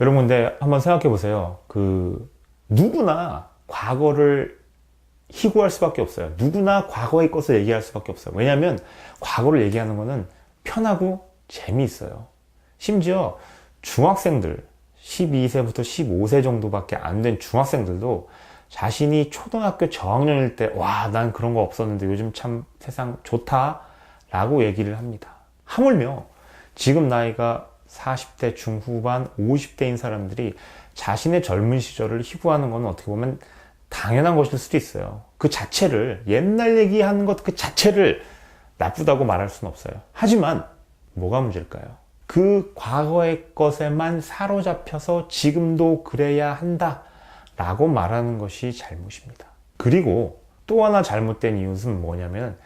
여러분 근데 한번 생각해 보세요. 그 누구나 과거를 희구할 수밖에 없어요. 누구나 과거의 것을 얘기할 수밖에 없어요. 왜냐하면 과거를 얘기하는 거는 편하고 재미있어요. 심지어 중학생들 12세부터 15세 정도밖에 안 된 중학생들도 자신이 초등학교 저학년일 때, 와, 난 그런 거 없었는데 요즘 참 세상 좋다. 라고 얘기를 합니다. 하물며 지금 나이가 40대 중후반, 50대인 사람들이 자신의 젊은 시절을 희구하는 건 어떻게 보면 당연한 것일 수도 있어요. 그 자체를, 옛날 얘기하는 것 그 자체를 나쁘다고 말할 수는 없어요. 하지만 뭐가 문제일까요? 그 과거의 것에만 사로잡혀서 지금도 그래야 한다. 라고 말하는 것이 잘못입니다. 그리고 또 하나 잘못된 이유는 뭐냐면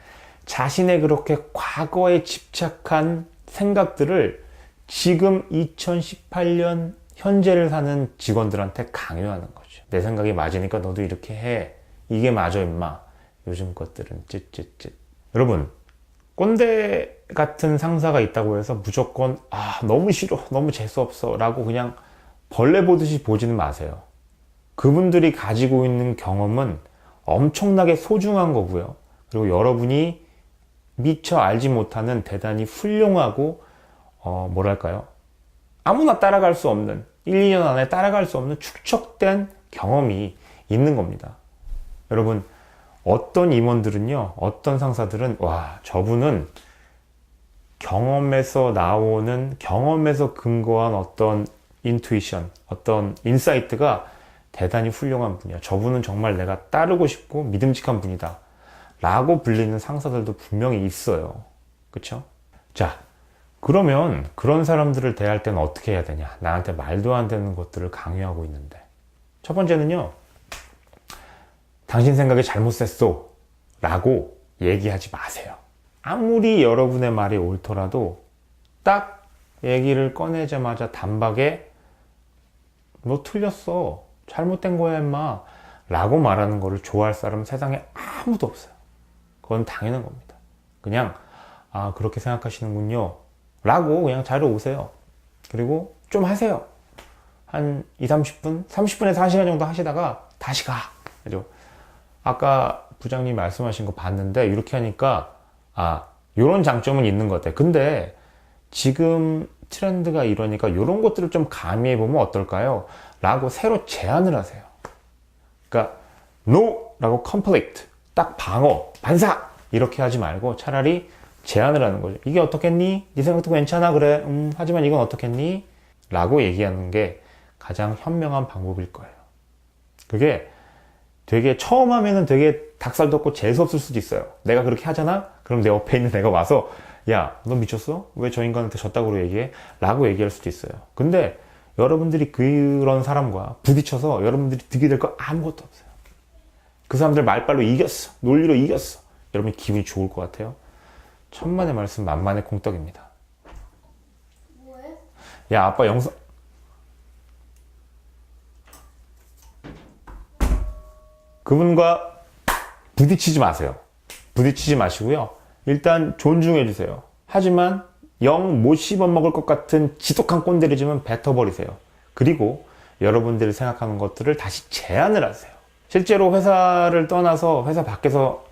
자신의 그렇게 과거에 집착한 생각들을 지금 2018년 현재를 사는 직원들한테 강요하는 거죠. 내 생각이 맞으니까 너도 이렇게 해. 이게 맞아, 임마. 요즘 것들은 쯧쯧쯧. 여러분, 꼰대 같은 상사가 있다고 해서 무조건 아 너무 싫어 너무 재수없어 라고 그냥 벌레 보듯이 보지는 마세요 그분들이 가지고 있는 경험은 엄청나게 소중한 거고요 그리고 여러분이 미처 알지 못하는 대단히 훌륭하고 어 뭐랄까요 아무나 따라갈 수 없는 1, 2년 안에 따라갈 수 없는 축적된 경험이 있는 겁니다 여러분 어떤 임원들은요, 어떤 상사들은, 와, 저분은 경험에서 나오는, 경험에서 근거한 어떤 인투이션, 어떤 인사이트가 대단히 훌륭한 분이야. 저분은 정말 내가 따르고 싶고 믿음직한 분이다. 라고 불리는 상사들도 분명히 있어요. 그쵸? 자, 그러면 그런 사람들을 대할 때는 어떻게 해야 되냐? 나한테 말도 안 되는 것들을 강요하고 있는데. 첫 번째는요, 당신 생각이 잘못됐어. 라고 얘기하지 마세요. 아무리 여러분의 말이 옳더라도 딱 얘기를 꺼내자마자 단박에 너 틀렸어. 잘못된 거야, 임마. 라고 말하는 거를 좋아할 사람은 세상에 아무도 없어요. 그건 당연한 겁니다. 그냥, 아, 그렇게 생각하시는군요. 라고 그냥 자료 오세요. 그리고 좀 하세요. 한 2, 30분? 30분에서 1시간 정도 하시다가 다시 가. 그죠? 아까 부장님 말씀하신 거 봤는데 이렇게 하니까 아 요런 장점은 있는 것 같아요 근데 지금 트렌드가 이러니까 이런 것들을 좀 가미해 보면 어떨까요? 라고 새로 제안을 하세요 그러니까 no 라고 conflict 딱 방어 반사 이렇게 하지 말고 차라리 제안을 하는 거죠 이게 어떻겠니? 네 생각도 괜찮아 그래 음, 하지만 이건 어떻겠니? 라고 얘기하는 게 가장 현명한 방법일 거예요 그게 되게 처음 하면은 되게 닭살 돋고 재수 없을 수도 있어요. 내가 그렇게 하잖아? 그럼 내 옆에 있는 애가 와서 야, 너 미쳤어? 왜 저 인간한테 졌다고 얘기해? 라고 얘기할 수도 있어요. 근데 여러분들이 그런 사람과 부딪혀서 여러분들이 득이 될 거 아무것도 없어요. 그 사람들 말빨로 이겼어. 논리로 이겼어. 여러분이 기분이 좋을 것 같아요. 천만의 말씀 만만의 공덕입니다. 뭐해? 야, 아빠 영상, 그분과 부딪히지 마세요. 부딪히지 마시고요. 일단 존중해 주세요. 하지만 영 못 씹어 먹을 것 같은 지독한 꼰대리즘은 뱉어버리세요. 그리고 여러분들이 생각하는 것들을 다시 제안을 하세요. 실제로 회사를 떠나서 회사 밖에서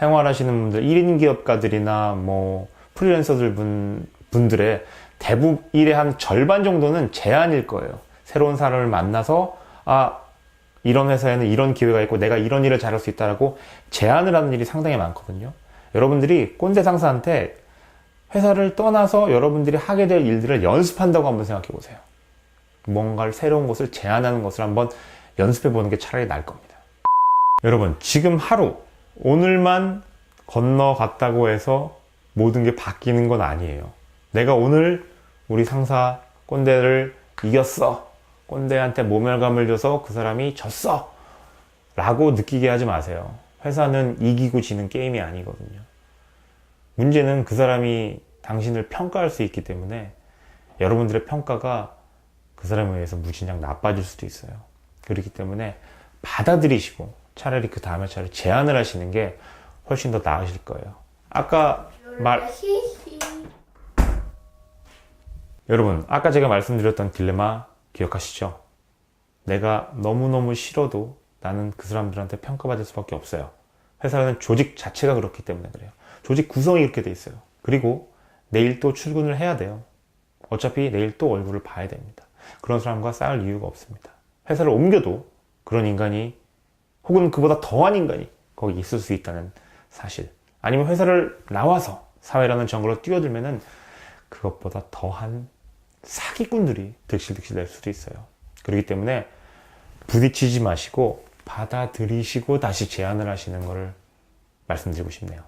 생활하시는 분들, 1인 기업가들이나 뭐 프리랜서들 분, 분들의 대부분 일의 한 절반 정도는 제안일 거예요. 새로운 사람을 만나서, 아, 이런 회사에는 이런 기회가 있고 내가 이런 일을 잘할 수 있다라고 제안을 하는 일이 상당히 많거든요. 여러분들이 꼰대 상사한테 회사를 떠나서 여러분들이 하게 될 일들을 연습한다고 한번 생각해 보세요. 뭔가를 새로운 것을 제안하는 것을 한번 연습해 보는 게 차라리 나을 겁니다. 여러분, 지금 하루, 오늘만 건너갔다고 해서 모든 게 바뀌는 건 아니에요. 내가 오늘 우리 상사 꼰대를 이겼어. 꼰대한테 모멸감을 줘서 그 사람이 졌어! 라고 느끼게 하지 마세요. 회사는 이기고 지는 게임이 아니거든요. 문제는 그 사람이 당신을 평가할 수 있기 때문에 여러분들의 평가가 그 사람에 의해서 무진장 나빠질 수도 있어요. 그렇기 때문에 받아들이시고 차라리 그 다음에 차라리 제안을 하시는 게 훨씬 더 나으실 거예요. 아까 말. 여러분, 아까 제가 말씀드렸던 딜레마 기억하시죠? 내가 너무너무 싫어도 나는 그 사람들한테 평가받을 수밖에 없어요. 회사는 조직 자체가 그렇기 때문에 그래요. 조직 구성이 그렇게 돼 있어요. 그리고 내일 또 출근을 해야 돼요. 어차피 내일 또 얼굴을 봐야 됩니다. 그런 사람과 싸울 이유가 없습니다. 회사를 옮겨도 그런 인간이 혹은 그보다 더한 인간이 거기 있을 수 있다는 사실. 아니면 회사를 나와서 사회라는 정글로 뛰어들면은 그것보다 더한 사기꾼들이 득실득실 될 수도 있어요. 그렇기 때문에 부딪히지 마시고 받아들이시고 다시 제안을 하시는 것을 말씀드리고 싶네요.